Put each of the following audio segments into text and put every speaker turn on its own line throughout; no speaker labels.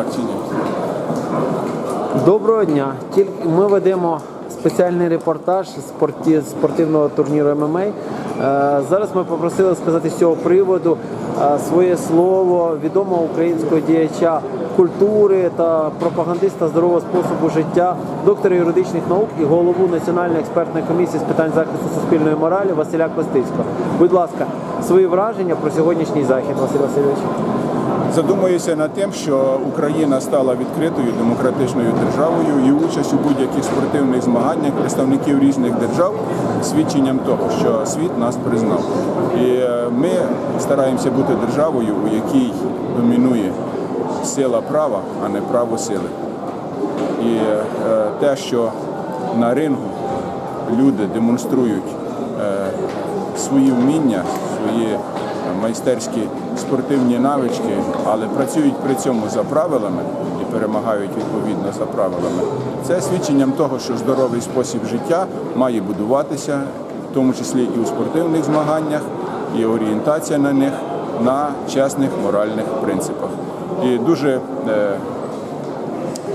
так чи ні?
Доброго дня. Тільки ми ведемо спеціальний репортаж з спортивного турніру ММА. Е, Зараз ми попросили сказати з цього приводу е, своє слово відомого українського діяча культури та пропагандиста здорового способу життя, доктора юридичних наук і голову Національної експертної комісії з питань захисту суспільної моралі Василя Костицького. Будь ласка, свої враження про сьогоднішній захід, Василь Васильович.
Задумуюся над тим, що Україна стала відкритою демократичною державою і участь у будь-яких спортивних змаганнях представників різних держав свідченням того, що світ нас признав. І е, ми стараємося бути державою, у якій домінує сила права, а не право сили. І е, те, що на рингу люди демонструють е, свої вміння, свої майстерські спортивні навички, але працюють при цьому за правилами і перемагають відповідно за правилами. Це свідченням того, що здоровий спосіб життя має будуватися, в тому числі і у спортивних змаганнях, і орієнтація на них на чесних моральних принципах. І дуже е,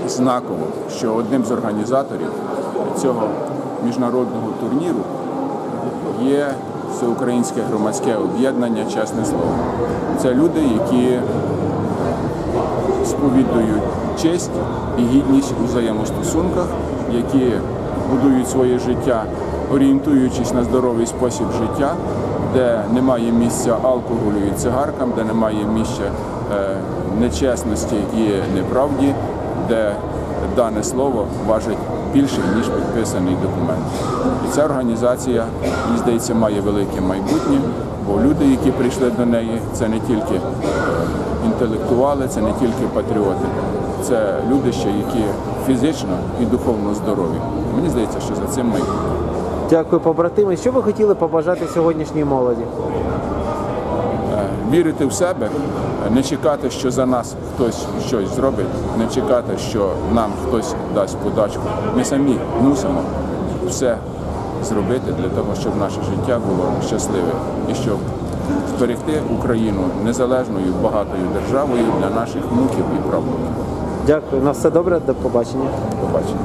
знаково, що одним з організаторів цього міжнародного турніру є всеукраїнське громадське об'єднання Чесне слово. Це люди, які сповідують честь і гідність у взаємостосунках, які будують своє життя, орієнтуючись на здоровий спосіб життя, де немає місця алкоголю і цигаркам, де немає місця е, нечесності і неправді, де дане слово важить більше, ніж підписаний документ. І ця організація, мені здається, має велике майбутнє, бо люди, які прийшли до неї, це не тільки е, інтелектуали, це не тільки патріоти, це люди ще, які фізично і духовно здорові. Мені здається, що за цим майбутнє.
Дякую, побратими. Що ви хотіли побажати сьогоднішній молоді?
Вірити в себе, не чекати, що за нас хтось щось зробить, не чекати, що нам хтось дасть подачку. Ми самі мусимо все зробити для того, щоб наше життя було щасливе і щоб зберегти Україну незалежною багатою державою для наших внуків і правнуків.
Дякую. На все добре, до побачення.
Побачення.